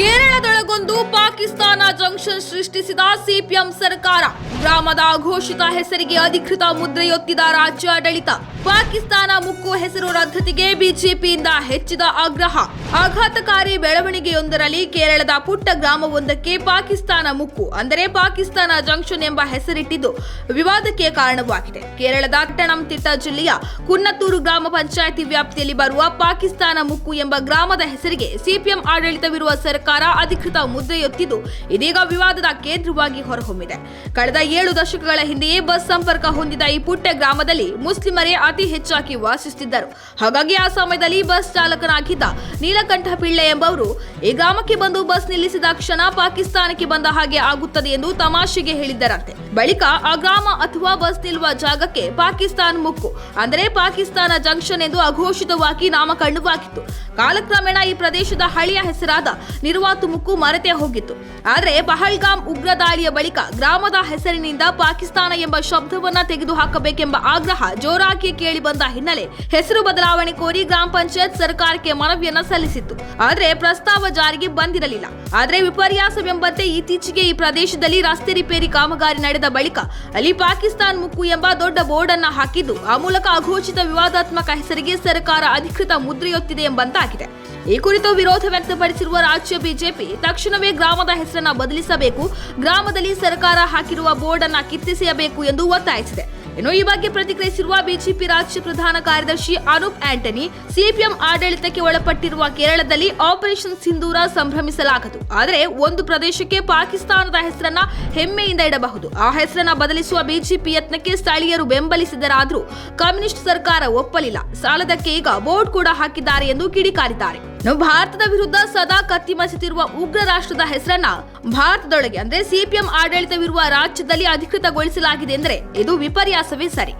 ಕೇರಳದೊಳಗೊಂದು Pakistan junction ಸೃಷ್ಟಿಸಿದ CPM ಸರ್ಕಾರ. ಗ್ರಾಮದ ಘೋಷಿತ ಹೆಸರಿಗೆ ಅಧಿಕೃತ ಮುದ್ರೆಯೊತ್ತಿದ ರಾಜ್ಯಾಡಳಿತ. ಪಾಕಿಸ್ತಾನ ಮುಕ್ಕು ಹೆಸರು ರದ್ದತಿಗೆ ಬಿಜೆಪಿಯಿಂದ ಹೆಚ್ಚಿದ ಆಗ್ರಹ. ಆಘಾತಕಾರಿ ಬೆಳವಣಿಗೆಯೊಂದರಲ್ಲಿ ಕೇರಳದ ಪುಟ್ಟ ಗ್ರಾಮವೊಂದಕ್ಕೆ ಪಾಕಿಸ್ತಾನ ಮುಕ್ಕು, ಅಂದರೆ ಪಾಕಿಸ್ತಾನ ಜಂಕ್ಷನ್ ಎಂಬ ಹೆಸರಿಟ್ಟಿದ್ದು ವಿವಾದಕ್ಕೆ ಕಾರಣವಾಗಿದೆ. ಕೇರಳದ ಪಟ್ಟಣಂತಿಟ್ಟ ಜಿಲ್ಲೆಯ ಕುನ್ನತ್ತೂರು ಗ್ರಾಮ ಪಂಚಾಯಿತಿ ವ್ಯಾಪ್ತಿಯಲ್ಲಿ ಬರುವ ಪಾಕಿಸ್ತಾನ ಮುಕ್ಕು ಎಂಬ ಗ್ರಾಮದ ಹೆಸರಿಗೆ ಸಿಪಿಎಂ ಆಡಳಿತವಿರುವ ಸರ್ಕಾರ ಅಧಿಕೃತ ಮುದ್ರೆಯೊತ್ತಿದ್ದು, ಇದೀಗ ವಿವಾದದ ಕೇಂದ್ರವಾಗಿ ಹೊರಹೊಮ್ಮಿದೆ. ಕಳೆದ ಏಳು ದಶಕಗಳ ಹಿಂದೆಯೇ ಬಸ್ ಸಂಪರ್ಕ ಹೊಂದಿದ ಈ ಪುಟ್ಟ ಗ್ರಾಮದಲ್ಲಿ ಮುಸ್ಲಿಮರೇ ಅತಿ ಹೆಚ್ಚಾಗಿ ವಾಸಿಸುತ್ತಿದ್ದರು. ಹಾಗಾಗಿ ಆ ಸಮಯದಲ್ಲಿ ಬಸ್ ಚಾಲಕನಾಗಿದ್ದ ನೀಲಕಂಠ ಪಿಳ್ಳೆ ಎಂಬವರು ಈ ಗ್ರಾಮಕ್ಕೆ ಬಂದು ಬಸ್ ನಿಲ್ಲಿಸಿದ ಕ್ಷಣ ಪಾಕಿಸ್ತಾನಕ್ಕೆ ಬಂದ ಹಾಗೆ ಆಗುತ್ತದೆ ಎಂದು ತಮಾಷೆಗೆ ಹೇಳಿದ್ದರಂತೆ. ಬಳಿಕ ಆ ಗ್ರಾಮ ಅಥವಾ ಬಸ್ ನಿಲ್ಲುವ ಜಾಗಕ್ಕೆ ಪಾಕಿಸ್ತಾನ ಮುಕ್ಕು, ಅಂದರೆ ಪಾಕಿಸ್ತಾನ ಜಂಕ್ಷನ್ ಎಂದು ಅಘೋಷಿತವಾಗಿ ನಾಮಕರಣವಾಗಿತ್ತು. ಕಾಲಕ್ರಮೇಣ ಈ ಪ್ರದೇಶದ ಹಳೆಯ ಹೆಸರಾದ ನಿರ್ವಾತು ಮುಕ್ಕು ಮರೆತೇ ಹೋಗಿತ್ತು. ಆದರೆ ಪಹಲ್ಗಾಮ್ ಉಗ್ರ ದಾಳಿಯ ಬಳಿಕ ಗ್ರಾಮದ ಹೆಸರಿನಿಂದ ಪಾಕಿಸ್ತಾನ ಎಂಬ ಶಬ್ದವನ್ನ ತೆಗೆದುಹಾಕಬೇಕೆಂಬ ಆಗ್ರಹ ಜೋರಾಗಿ ಕೇಳಿ ಬಂದ ಹಿನ್ನೆಲೆ ಹೆಸರು ಬದಲಾವಣೆ ಕೋರಿ ಗ್ರಾಮ ಪಂಚಾಯತ್ ಸರ್ಕಾರಕ್ಕೆ ಮನವಿಯನ್ನ ಸಲ್ಲಿಸಿತ್ತು. ಆದರೆ ಪ್ರಸ್ತಾವ ಜಾರಿಗೆ ಬಂದಿರಲಿಲ್ಲ. ಆದರೆ ವಿಪರ್ಯಾಸವೆಂಬಂತೆ ಇತ್ತೀಚೆಗೆ ಈ ಪ್ರದೇಶದಲ್ಲಿ ರಸ್ತೆ ರಿಪೇರಿ ಕಾಮಗಾರಿ ನಡೆದ ಬಳಿಕ ಅಲ್ಲಿ ಪಾಕಿಸ್ತಾನ್ ಮುಕ್ಕು ಎಂಬ ದೊಡ್ಡ ಬೋರ್ಡ್ ಅನ್ನ ಹಾಕಿದ್ದು, ಆ ಮೂಲಕ ಅಘೋಷಿತ ವಿವಾದಾತ್ಮಕ ಹೆಸರಿಗೆ ಸರ್ಕಾರ ಅಧಿಕೃತ ಮುದ್ರೆಯೊತ್ತಿದೆ ಎಂಬಂತಾಗಿದೆ. ಈ ಕುರಿತು ವಿರೋಧ ವ್ಯಕ್ತಪಡಿಸಿರುವ ರಾಜ್ಯ ಬಿಜೆಪಿ ತಕ್ಷಣವೇ ಗ್ರಾಮದ ಹೆಸರನ್ನ ಬದಲಿಸಬೇಕು, ಗ್ರಾಮದಲ್ಲಿ ಸರ್ಕಾರ ಹಾಕಿರುವ ಬೋರ್ಡ್ ಅನ್ನ ಕಿತ್ತೆಸೆಯಬೇಕು ಎಂದು ಒತ್ತಾಯಿಸಿದೆ. ಇನ್ನು ಈ ಬಗ್ಗೆ ಪ್ರತಿಕ್ರಿಯಿಸಿರುವ ಬಿಜೆಪಿ ರಾಜ್ಯ ಪ್ರಧಾನ ಕಾರ್ಯದರ್ಶಿ ಅನೂಪ್ ಆಂಟನಿ, ಸಿಪಿಎಂ ಆಡಳಿತಕ್ಕೆ ಒಳಪಟ್ಟಿರುವ ಕೇರಳದಲ್ಲಿ ಆಪರೇಷನ್ ಸಿಂಧೂರ ಸಂಭ್ರಮಿಸಲಾಗದು. ಆದರೆ ಒಂದು ಪ್ರದೇಶಕ್ಕೆ ಪಾಕಿಸ್ತಾನದ ಹೆಸರನ್ನ ಹೆಮ್ಮೆಯಿಂದ ಇಡಬಹುದು. ಆ ಹೆಸರನ್ನ ಬದಲಿಸುವ ಬಿಜೆಪಿ ಯತ್ನಕ್ಕೆ ಸ್ಥಳೀಯರು ಬೆಂಬಲಿಸಿದರಾದರೂ ಕಮ್ಯುನಿಸ್ಟ್ ಸರ್ಕಾರ ಒಪ್ಪಲಿಲ್ಲ. ಸಾಲದಕ್ಕೆ ಈಗ ಬೋರ್ಡ್ ಕೂಡ ಹಾಕಿದ್ದಾರೆ ಎಂದು ಕಿಡಿಕಾರಿದ್ದಾರೆ. ಭಾರತದ ವಿರುದ್ಧ ಸದಾ ಕತ್ತಿಮಸಿತಿರುವ ಉಗ್ರ ರಾಷ್ಟ್ರದ ಹೆಸರನ್ನ ಭಾರತದೊಳಗೆ, ಅಂದ್ರೆ ಸಿಪಿಎಂ ಆಡಳಿತವಿರುವ ರಾಜ್ಯದಲ್ಲಿ ಅಧಿಕೃತಗೊಳಿಸಲಾಗಿದೆ ಎಂದರೆ ಇದು ವಿಪರ್ಯಾಸವೇ ಸರಿ